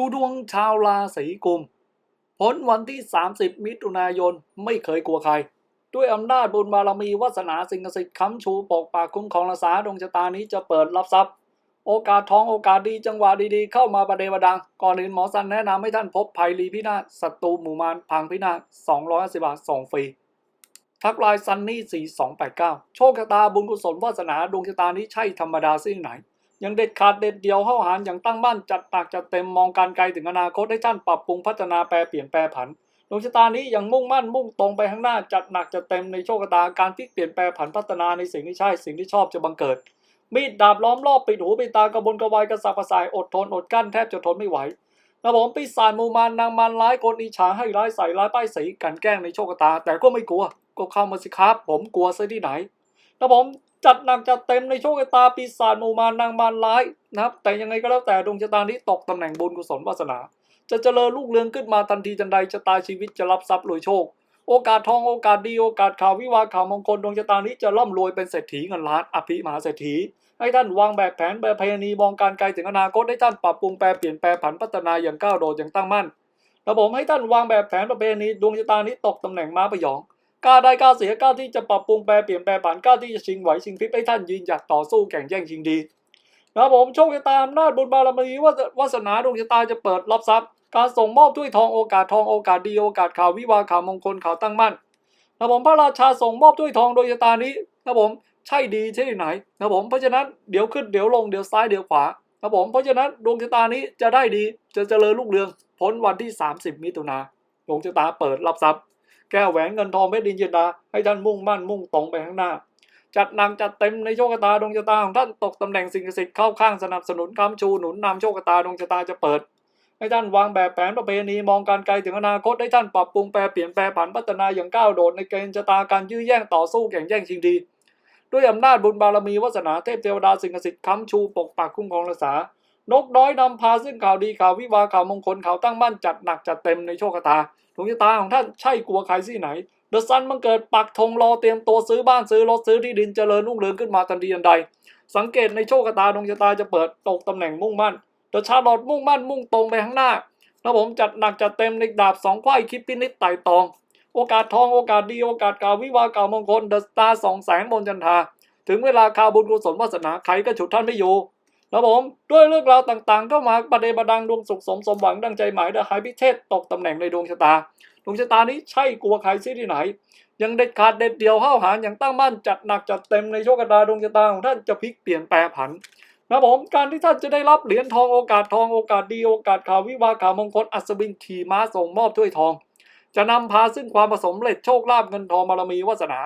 ดูดวงชาวราศีกุมผลวันที่ 30 มิถุนายนไม่เคยกลัวใคร ด้วยอำนาจบุญบารมีวาสนาสิ่งศักดิ์สิทธิ์ค้ำชูปกปากคุ้มครองรักษาดวงชะตานี้จะเปิดรับทรัพย์ โอกาสทองโอกาสดีจังหวะดีๆ เข้ามาประเดประดัง ก่อนอื่นหมอสันแนะนำให้ท่านพบภัยรีพินาศศัตรูหมู่มารพังพินาศ250บาทส่งฟรีทักไลน์ซันนี่ 4289 โชคชะตาบุญกุศลวาสนาดวงชะตานี้ใช่ธรรมดาสิ่งไหน ยังเด็ดขาดเด็ดเดียวเข้าหารอย่างตั้งมั่นจัดหนักจัดเต็มมองการไกลถึงอนาคตให้ท่านปรับปรุงพัฒนาแปรเปลี่ยนแปรผันดวงชะตานี้ยังมุ่งมั่นมุ่งตรงไปข้างหน้าจัดหนักจัดเต็มในโชคชะตาการพลิกเปลี่ยนแปรผันพัฒนาในสิ่งที่ใช่สิ่งที่ชอบจะบังเกิด มีดดาบล้อมรอบปิดหูปิดตากระบนกระวายกระสับกระส่ายอดทนอดกั้นแทบจะทนไม่ไหวนะผมปีศาจมูมานนางมันร้ายคนอิจฉาให้ร้ายใส่ร้ายป้ายสีกันแกล้งในโชคชะตา แต่ก็ไม่กลัวก็เข้ามาสิครับ ผมกลัวซะที่ไหนนะผม จัดหนักจัดเต็มในโชคชะตาปีศาจมูมานนางมันร้ายนะครับ แต่ยังไงก็แล้วแต่ดวงชะตานี้ตกตำแหน่งบุญกุศลวาสนา จะเจริญลูกเรืองขึ้นมาทันทีทันใดชะตาชีวิตจะรับทรัพย์รวยโชค โอกาสทองโอกาสดีโอกาสข่าววิวาข่าวมงคลดวงชะตานี้จะร่ำรวยเป็นเศรษฐีเงินล้านอภิมหาเศรษฐีให้ท่านวางแบบแผนแบบพยานีมองการไกลถึงอนาคตให้ท่านปรับปรุงแปรเปลี่ยนแปลผันพัฒนาอย่างก้าวโดดอย่างตั้งมั่นระผมให้ท่านวางแบบแผนประเพณีดวงชะตานี้ตกตำแหน่งม้าพยอง กล้าได้กล้าเสียกล้าที่จะปรับปรุงแปรเปลี่ยนแปลผันกล้าที่จะชิงไหวชิงพริบให้ท่านยืนหยัดต่อสู้แข่งแย่งชิงดีนะผมโชคชะตาอำนาจบุญบารมีวาสวาสนาดวงชะตาจะเปิดรับทรัพย์ การส่งมอบถ้วยทองโอกาสทองโอกาสดีโอกาสข่าววิวาข่าวมงคลข่าวตั้งมั่นนะผมพระราชาส่งมอบถ้วยทองโดยชะตานี้นะผมใช่ดีใช่ไหนนะผมเพราะฉะนั้นเดี๋ยวขึ้นเดี๋ยวลงเดี๋ยวซ้ายเดี๋ยวขวานะผมเพราะฉะนั้นดวงชะตานี้จะได้ดีจะเจริญรุ่งเรืองพ้นวันที่ 30 มิถุนาดวงชะตาเปิดรับทรัพย์ แก้วแหวนเงินทองเม็ดดินจินดาให้ท่านมุ่งมั่นมุ่งตรงไปข้างหน้า จัดหนักจัดเต็มในโชคชะตาดวงชะตาของท่านตกตำแหน่งสิ่งศักดิ์สิทธิ์เข้าข้างสนับสนุนคำชูหนุนนำโชคชะตาดวงชะตาจะเปิดให้ท่านวางแบบแผนประเพณีมองการไกลถึงอนาคตให้ท่านปรับปรุงแปรเปลี่ยนแปลผันพัฒนาอย่างก้าวโดดในเกณฑ์ชะตาการยื้อแย่งต่อสู้แข่งแย่งชิงดี ด้วยอำนาจบุญบารมีวาสนาเทพเทวดาสิ่งศักดิ์สิทธิ์ค้ำชูปกปักคุ้มครองรักษา นกน้อยนำพาซึ่งข่าวดีข่าววิวาข่าวมงคลข่าวตั้งมั่นจัดหนักจัดเต็มในโชคชะตาดวงชะตาของท่านใช่กลัวใครที่ไหนเดอะซันมันเกิดปักธงรอเตรียมตัวซื้อบ้านซื้อรถซื้อที่ดินเจริญรุ่งเรืองขึ้นมาทันทีทันใด สังเกตในโชคชะตาดวงชะตาจะเปิดตกตำแหน่งมุ่งมั่นเดอะชาร์ลอตมุ่งมั่นมุ่งตรงไปข้างหน้าแล้วผมจัดหนักจัดเต็มในดาบสองไขว้คิดพินิจไต่ตอง โอกาสทองโอกาสดีโอกาสกล่าววิวาเก่าวมงคลเดอะสตาร์สองแสงบนจันทา ถึงเวลาข่าวบุญกุศลวาสนาใครก็ฉุดท่านไม่อยู่ แล้วผมด้วยเรื่องราวต่างๆ ก็มาประเดประดังดวงสุขสมสมหวังดังใจหมายดหายพิเทศตกตำแหน่งในดวงชะตา ดวงชะตานี้ใช่กลัวใครซิที่ไหน ยังเด็ดขาดเด็ดเดียวห้าวหาญอย่างตั้งมั่นจัดหนักจัดเต็มในโชคชะตาดวงชะตาของท่านจะพลิกเปลี่ยนแปลผันนะผมการที่ท่านจะได้รับเหรียญทองโอกาสทองโอกาสดีโอกาสข่าววิวาข่าวมงคลอัศวินขี่ม้าส่งมอบถ้วยทอง จะนำพาซึ่งความผสมเร็จโชคลาภเงินทองบารมีวาสนา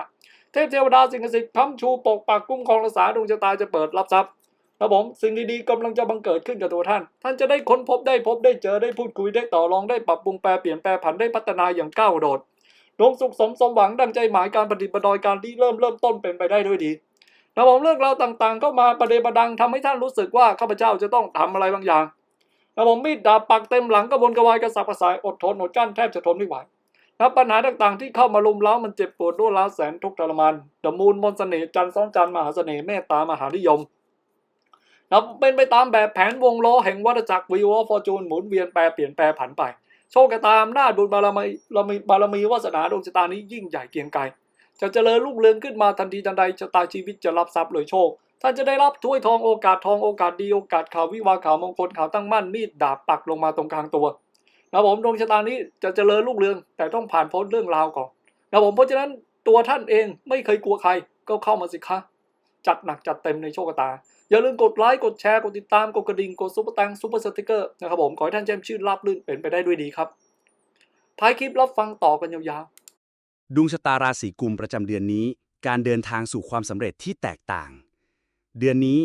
เทพเทวดาสิ่งศักดิ์สิทธิ์ค้ำชูปกปักคุ้มครองรักษาดวงชะตาจะเปิดรับทรัพย์ นะผมสิ่งดีๆกำลังจะบังเกิดขึ้นกับตัวท่าน ท่านจะได้ค้นพบได้พบได้เจอได้พูดคุยได้ต่อรองได้ปรับปรุงแปรเปลี่ยนแปลผันได้พัฒนาอย่างก้าวโดดดวงสุขสมสมหวังดังใจหมายการปฏิบัติดอยการที่เริ่มเริ่มต้นเป็นไปได้ด้วยดีนะผมเรื่องราวต่างๆ ก็มาประเดประดังทำให้ท่านรู้สึกว่าข้าพเจ้าจะต้องทำอะไรบางอย่างนะผมมีดดาบปักเต็มหลังกระบวนกระวายกระสับกระส่ายอดทนอดกั้นแทบจะทนไม่ไหวนะปัญหาต่างๆที่เข้ามาลุมเล้ามันเจ็บปวดด้วยล้าแสนทุกข์ทรมานดมูลมนเสน่ห์จันทร์ซ้อนจันทร์มหาเสน่ห์เมตตามหานิยม นะเป็นไปตามแบบแผนวงล้อแห่งวัฏจักรวิวฟอร์จูนหมุนเวียนแปรเปลี่ยนแปรผันไป โชคกระตามหน้าจบุญบารมีบารมีวาสนาดวงชะตานี้ยิ่งใหญ่เกียงไกรจะเจริญรุ่งเรืองขึ้นมาทันทีทันใดชะตาชีวิตจะรับทรัพย์เลยโชค ท่านจะได้รับถ้วยทองโอกาสทองโอกาสดีโอกาสข่าววิวาข่าวมงคลข่าวตั้งมั่นมีดดาบปักลงมาตรงกลางตัวนะผมดวงชะตานี้จะเจริญรุ่งเรืองแต่ต้องผ่านพ้นเรื่องราวก่อนนะผมเพราะฉะนั้นตัวท่านเองไม่เคยกลัวใครก็เข้ามาสิคะจัดหนักจัดเต็มในโชคชะตา อย่าลืมกดไลค์กดแชร์กดติดตามกดกระดิ่งกดซุปเปอร์ตังซุปเปอร์สติกเกอร์นะครับผมขอให้ท่านแจ้มชื่นราบรื่นเป็นไปได้ด้วยดีครับ ท้ายคลิปรับฟังต่อกันยาวๆดวงชะตาราศีกุมประจำเดือนนี้ การเดินทางสู่ความสำเร็จที่แตกต่าง เดือนนี้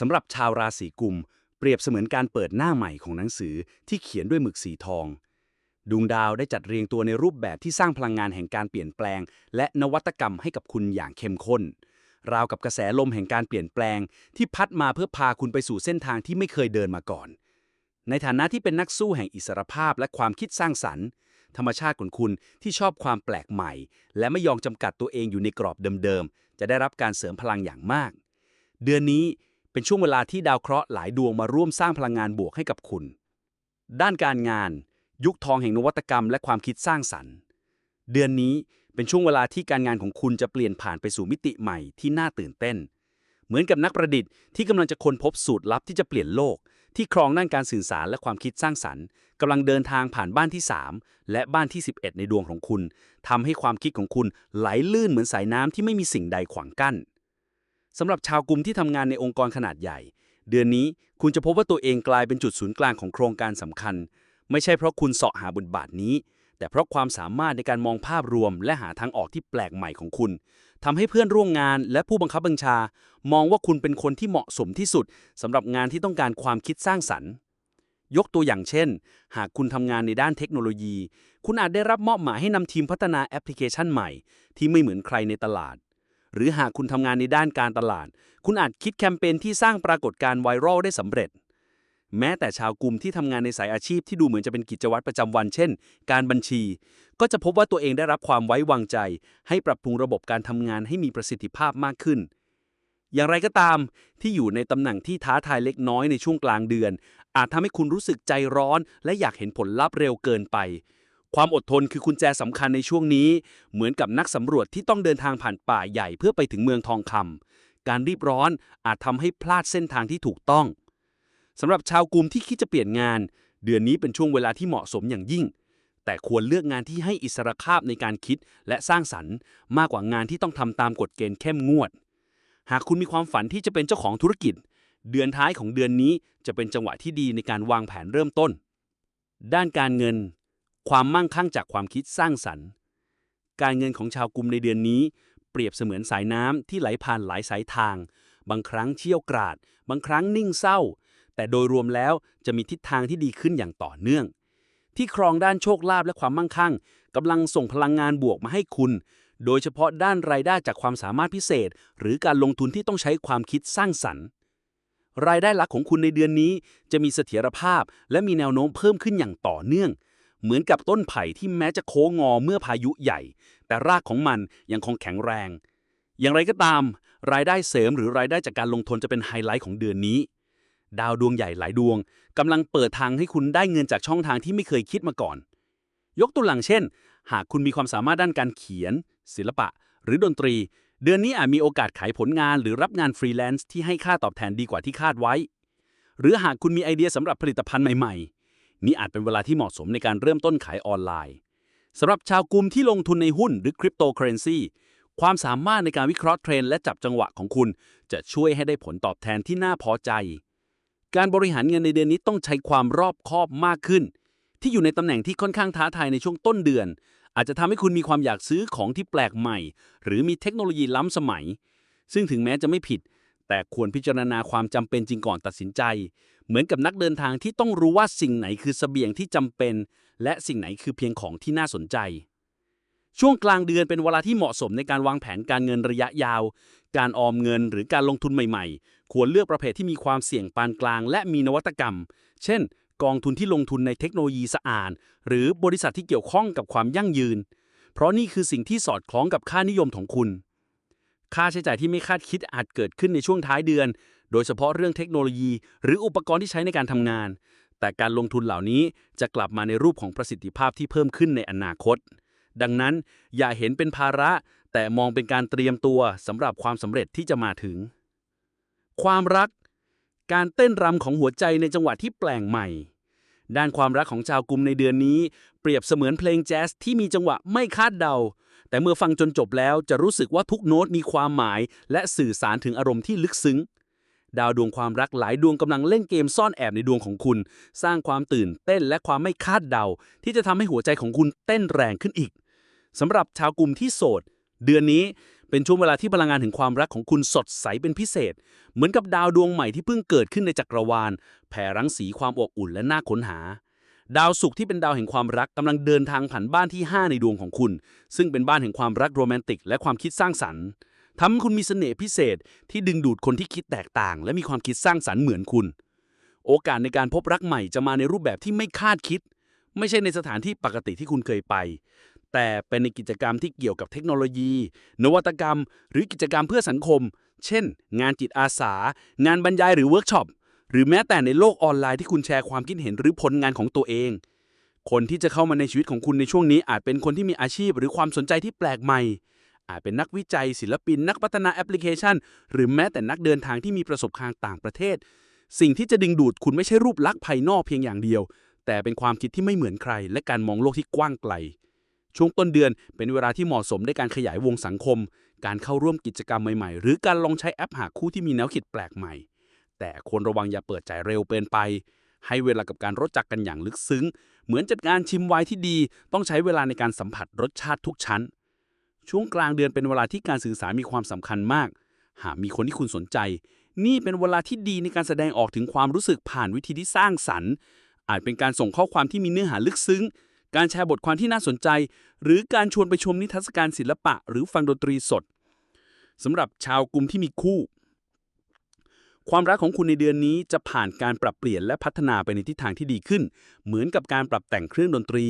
สำหรับชาวราศีกุม เปรียบเสมือนการเปิดหน้าใหม่ของหนังสือที่เขียนด้วยหมึกสีทองดวงดาวได้จัดเรียงตัวในรูปแบบที่สร้างพลังงานแห่งการเปลี่ยนแปลง และนวัตกรรมให้กับคุณอย่างเข้มข้น ราวกับกระแสลมแห่งการเปลี่ยนแปลง ที่พัดมาเพื่อพาคุณไปสู่เส้นทางที่ไม่เคยเดินมาก่อน ในฐานะที่เป็นนักสู้แห่งอิสรภาพและความคิดสร้างสรรค์ ธรรมชาติของคุณที่ชอบความแปลกใหม่ และไม่ยอมจำกัดตัวเองอยู่ในกรอบเดิมๆ จะได้รับการเสริมพลังอย่างมาก เดือนนี้เป็นช่วงเวลาที่ดาวเคราะห์หลายดวงมาร่วมสร้างพลังงานบวกให้กับคุณ ด้านการงาน ยุคทองแห่งนวัตกรรม และความคิดสร้างสรรค์ เดือนนี้ เป็นช่วงเวลาที่การงานของคุณจะเปลี่ยนผ่านไปสู่มิติใหม่ที่น่าตื่นเต้น เหมือนกับนักประดิษฐ์ที่กำลังจะค้นพบสูตรลับที่จะเปลี่ยนโลก ที่ครองด้านการสื่อสารและความคิดสร้างสรรค์กำลังเดินทางผ่านบ้านที่ 3 และบ้านที่ 11 ในดวงของคุณทำให้ความคิดของคุณไหลลื่นเหมือนสายน้ำที่ไม่มีสิ่งใดขวางกั้นสำหรับชาวกลุ่มที่ทำงานในองค์กรขนาดใหญ่ เดือนนี้คุณจะพบว่าตัวเองกลายเป็นจุดศูนย์กลางของโครงการสำคัญ ไม่ใช่เพราะคุณเสาะหาบทบาทนี้ แต่เพราะความสามารถในการมองภาพรวม และหาทางออกที่แปลกใหม่ของคุณทำให้เพื่อนร่วมงาน และผู้บังคับบัญชา มองว่าคุณเป็นคนที่เหมาะสมที่สุดสำหรับงานที่ต้องการความคิดสร้างสรรค์ ยกตัวอย่างเช่น หากคุณทำงานในด้านเทคโนโลยี คุณอาจได้รับมอบหมายให้นำทีมพัฒนาแอปพลิเคชันใหม่ ที่ไม่เหมือนใครในตลาดหรือหากคุณทำงานในด้านการตลาด คุณอาจคิดแคมเปญที่สร้างปรากฏการณ์ไวรัลได้สำเร็จ แม้แต่ชาวกลุ่มที่ทำงานในสายอาชีพที่ดูเหมือนจะเป็นกิจวัตรประจำวัน เช่น การบัญชี ก็จะพบว่าตัวเองได้รับความไว้วางใจ ให้ปรับปรุงระบบการทำงานให้มีประสิทธิภาพมากขึ้น อย่างไรก็ตาม ที่อยู่ในตำแหน่งที่ท้าทายเล็กน้อยในช่วงกลางเดือน อาจทำให้คุณรู้สึกใจร้อน และอยากเห็นผลลัพธ์เร็วเกินไป ความอดทนคือกุญแจสำคัญในช่วงนี้ เหมือนกับนักสำรวจที่ต้องเดินทางผ่านป่าใหญ่เพื่อไปถึงเมืองทองคำการรีบร้อนอาจทำให้พลาดเส้นทางที่ถูกต้อง สำหรับชาวกลุ่มที่คิดจะเปลี่ยนงาน เดือนนี้เป็นช่วงเวลาที่เหมาะสมอย่างยิ่ง แต่ควรเลือกงานที่ให้อิสรภาพในการคิดและสร้างสรรค์ มากกว่างานที่ต้องทำตามกฎเกณฑ์เข้มงวด หากคุณมีความฝันที่จะเป็นเจ้าของธุรกิจ เดือนท้ายของเดือนนี้จะเป็นจังหวะที่ดีในการวางแผนเริ่มต้น ด้านการเงิน ความมั่งคั่งจากความคิดสร้างสรรค์ การเงินของชาวกลุ่มในเดือนนี้ เปรียบเสมือนสายน้ำที่ไหลผ่านหลายสายทาง บางครั้งเชี่ยวกราด บางครั้งนิ่งเศร้า แต่โดยรวมแล้วจะมีทิศทางที่ดีขึ้นอย่างต่อเนื่อง ที่ครองด้านโชคลาภและความมั่งคั่งกำลังส่งพลังงานบวกมาให้คุณ โดยเฉพาะด้านรายได้จากความสามารถพิเศษ หรือการลงทุนที่ต้องใช้ความคิดสร้างสรรค์รายได้หลักของคุณในเดือนนี้ จะมีเสถียรภาพ และมีแนวโน้มเพิ่มขึ้นอย่างต่อเนื่อง เหมือนกับต้นไผ่ที่แม้จะโค้งงอเมื่อพายุใหญ่ แต่รากของมันยังคงแข็งแรง อย่างไรก็ตาม รายได้เสริมหรือรายได้จากการลงทุนจะเป็นไฮไลท์ของเดือนนี้ ดาวดวงใหญ่หลายดวงกำลังเปิดทางให้คุณได้เงินจากช่องทางที่ไม่เคยคิดมาก่อน ยกตัวอย่างเช่น หากคุณมีความสามารถด้านการเขียน ศิลปะ หรือดนตรี เดือนนี้อาจมีโอกาสขายผลงานหรือรับงานฟรีแลนซ์ที่ให้ค่าตอบแทนดีกว่าที่คาดไว้ หรือหากคุณมีไอเดียสำหรับผลิตภัณฑ์ใหม่ๆ นี่อาจเป็นเวลาที่เหมาะสมในการเริ่มต้นขายออนไลน์สำหรับชาวกลุ่มที่ลงทุนในหุ้นหรือคริปโตเคอเรนซีความสามารถในการวิเคราะห์เทรนและจับจังหวะของคุณ จะช่วยให้ได้ผลตอบแทนที่น่าพอใจ การบริหารเงินในเดือนนี้ต้องใช้ความรอบคอบมากขึ้น ที่อยู่ในตำแหน่งที่ค่อนข้างท้าทายในช่วงต้นเดือน อาจจะทำให้คุณมีความอยากซื้อของที่แปลกใหม่ หรือมีเทคโนโลยีล้ำสมัย ซึ่งถึงแม้จะไม่ผิด แต่ควรพิจารณาความจำเป็นจริงก่อนตัดสินใจ เหมือนกับนักเดินทางที่ต้องรู้ว่าสิ่งไหนคือเสบียงที่จำเป็น และสิ่งไหนคือเพียงของที่น่าสนใจ ช่วงกลางเดือนเป็นเวลาที่เหมาะสมในการวางแผนการเงินระยะยาว การออมเงินหรือการลงทุนใหม่ ๆ ควรเลือกประเภทที่มีความเสี่ยงปานกลาง และมีนวัตกรรม เช่น กองทุนที่ลงทุนในเทคโนโลยีสะอาด หรือบริษัทที่เกี่ยวข้องกับความยั่งยืน เพราะนี่คือสิ่งที่สอดคล้องกับค่านิยมของคุณ ค่าใช้จ่ายที่ไม่คาดคิดอาจเกิดขึ้นในช่วงท้ายเดือน โดยเฉพาะเรื่องเทคโนโลยี หรืออุปกรณ์ที่ใช้ในการทำงาน แต่การลงทุนเหล่านี้จะกลับมาในรูปของประสิทธิภาพที่เพิ่มขึ้นในอนาคต ดังนั้นอย่าเห็นเป็นภาระแต่มองเป็นการเตรียมตัวสำหรับความสำเร็จที่จะมาถึง ความรัก การเต้นรำของหัวใจในจังหวะที่แปลงใหม่ ด้านความรักของชาวกลุ่มในเดือนนี้ เปรียบเสมือนเพลงแจ๊สที่มีจังหวะไม่คาดเดา แต่เมื่อฟังจนจบแล้วจะรู้สึกว่าทุกโน้ตมีความหมาย และสื่อสารถึงอารมณ์ที่ลึกซึ้ง ดาวดวงความรักหลายดวงกำลังเล่นเกมซ่อนแอบในดวงของคุณ สร้างความตื่นเต้นและความไม่คาดเดา ที่จะทำให้หัวใจของคุณเต้นแรงขึ้นอีกสำหรับชาวกลุ่มที่โสด เดือนนี้ เป็นช่วงเวลาที่พลังงานถึงความรักของคุณสดใสเป็นพิเศษ เหมือนกับดาวดวงใหม่ที่เพิ่งเกิดขึ้นในจักรวาล แผ่รังสีความอบอุ่นและน่าค้นหา ดาวศุกร์ที่เป็นดาวแห่งความรักกำลังเดินทางผ่านบ้านที่ 5 ในดวงของคุณ ซึ่งเป็นบ้านแห่งความรักโรแมนติก และความคิดสร้างสรรค์ทำให้คุณมีเสน่ห์พิเศษที่ดึงดูดคนที่คิดแตกต่าง และมีความคิดสร้างสรรค์เหมือนคุณ โอกาสในการพบรักใหม่จะมาในรูปแบบที่ไม่คาดคิด ไม่ใช่ในสถานที่ปกติที่คุณเคยไป แต่เป็นในกิจกรรมที่เกี่ยวกับเทคโนโลยี นวัตกรรม หรือกิจกรรมเพื่อสังคม เช่น งานจิตอาสา งานบรรยายหรือเวิร์กช็อป หรือแม้แต่ในโลกออนไลน์ที่คุณแชร์ความคิดเห็นหรือผลงานของตัวเอง คนที่จะเข้ามาในชีวิตของคุณในช่วงนี้ อาจเป็นคนที่มีอาชีพ หรือความสนใจที่แปลกใหม่ อาจเป็นนักวิจัย ศิลปิน นักพัฒนาแอปพลิเคชัน หรือแม้แต่นักเดินทางที่มีประสบการณ์ต่างประเทศ สิ่งที่จะดึงดูดคุณไม่ใช่รูปลักษณ์ภายนอกเพียงอย่างเดียว แต่เป็นความคิดที่ไม่เหมือนใคร และการมองโลกที่กว้างไกล ช่วงต้นเดือนเป็นเวลาที่เหมาะสมในการขยายวงสังคม การเข้าร่วมกิจกรรมใหม่ๆ หรือการลองใช้แอปหาคู่ที่มีแนวคิดแปลกใหม่ แต่ควรระวังอย่าเปิดใจเร็วเกินไป ให้เวลากับการรู้จักกันอย่างลึกซึ้ง เหมือนจัดการชิมไวน์ที่ดี ต้องใช้เวลาในการสัมผัสรสชาติทุกชั้น ช่วงกลางเดือนเป็นเวลาที่การสื่อสารมีความสำคัญมาก หากมีคนที่คุณสนใจ นี่เป็นเวลาที่ดีในการแสดงออกถึงความรู้สึกผ่านวิธีที่สร้างสรรค์ อาจเป็นการส่งข้อความที่มีเนื้อหาลึกซึ้ง การแชร์บทความที่น่าสนใจ หรือการชวนไปชมนิทรรศการศิลปะ หรือฟังดนตรีสดสำหรับชาวกลุ่มที่มีคู่ ความรักของคุณในเดือนนี้จะผ่านการปรับเปลี่ยนและพัฒนาไปในทิศทางที่ดีขึ้น เหมือนกับการปรับแต่งเครื่องดนตรี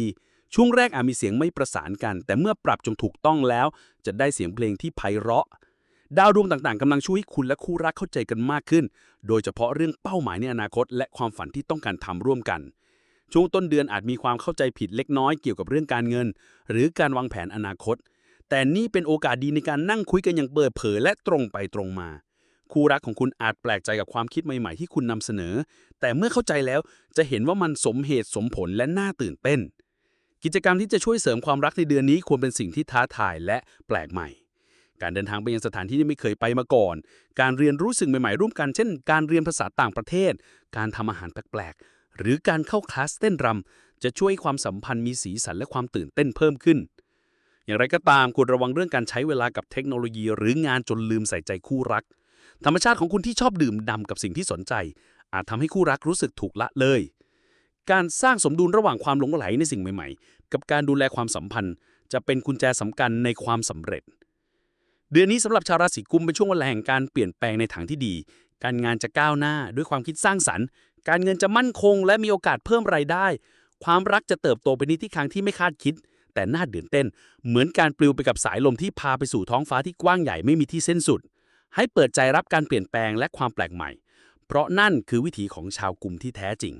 ช่วงแรกอาจมีเสียงไม่ประสานกัน แต่เมื่อปรับจนถูกต้องแล้ว จะได้เสียงเพลงที่ไพเราะ ดาวดวงต่างๆกำลังช่วยให้คุณและคู่รักเข้าใจกันมากขึ้น โดยเฉพาะเรื่องเป้าหมายในอนาคต และความฝันที่ต้องการทำร่วมกัน ช่วงต้นเดือนอาจมีความเข้าใจผิดเล็กน้อยเกี่ยวกับเรื่องการเงิน หรือการวางแผนอนาคต แต่นี่เป็นโอกาสดีในการนั่งคุยกันอย่างเปิดเผยและตรงไปตรงมา คู่รักของคุณอาจแปลกใจกับความคิดใหม่ๆ ที่คุณนำเสนอ แต่เมื่อเข้าใจแล้วจะเห็นว่ามันสมเหตุสมผลและน่าตื่นเต้น กิจกรรมที่จะช่วยเสริมความรักในเดือนนี้ควรเป็นสิ่งที่ท้าทายและแปลกใหม่การเดินทางไปยังสถานที่ที่ไม่เคยไปมาก่อน การเรียนรู้สิ่งใหม่ๆ ร่วมกัน เช่น การเรียนภาษาต่างประเทศ การทำอาหารแปลกๆ หรือการเข้าคลาสเต้นรำจะช่วยให้ความสัมพันธ์มีสีสันและความตื่นเต้นเพิ่มขึ้น อย่างไรก็ตามควรระวังเรื่องการใช้เวลากับเทคโนโลยี หรืองานจนลืมใส่ใจคู่รัก ธรรมชาติของคุณที่ชอบดื่มด่ำกับสิ่งที่สนใจ อาจทำให้คู่รักรู้สึกถูกละเลย การสร้างสมดุลระหว่างความหลงไหลในสิ่งใหม่ ๆ กับการดูแลความสัมพันธ์ จะเป็นกุญแจสำคัญในความสำเร็จ เดือนนี้สำหรับชาวราศีกุมเป็นช่วงเวลาแห่งการเปลี่ยนแปลงในทางที่ดีการงานจะก้าวหน้าด้วยความคิดสร้างสรรค์ การเงินจะมั่นคง และมีโอกาสเพิ่มรายได้ ความรักจะเติบโตไปในทิศทางที่ไม่คาดคิด แต่น่าเดือนเต้น เหมือนการปลิวไปกับสายลมที่พาไปสู่ท้องฟ้าที่กว้างใหญ่ไม่มีที่สิ้นสุด ให้เปิดใจรับการเปลี่ยนแปลงและความแปลกใหม่ เพราะนั่นคือวิถีของชาวกลุ่มที่แท้จริง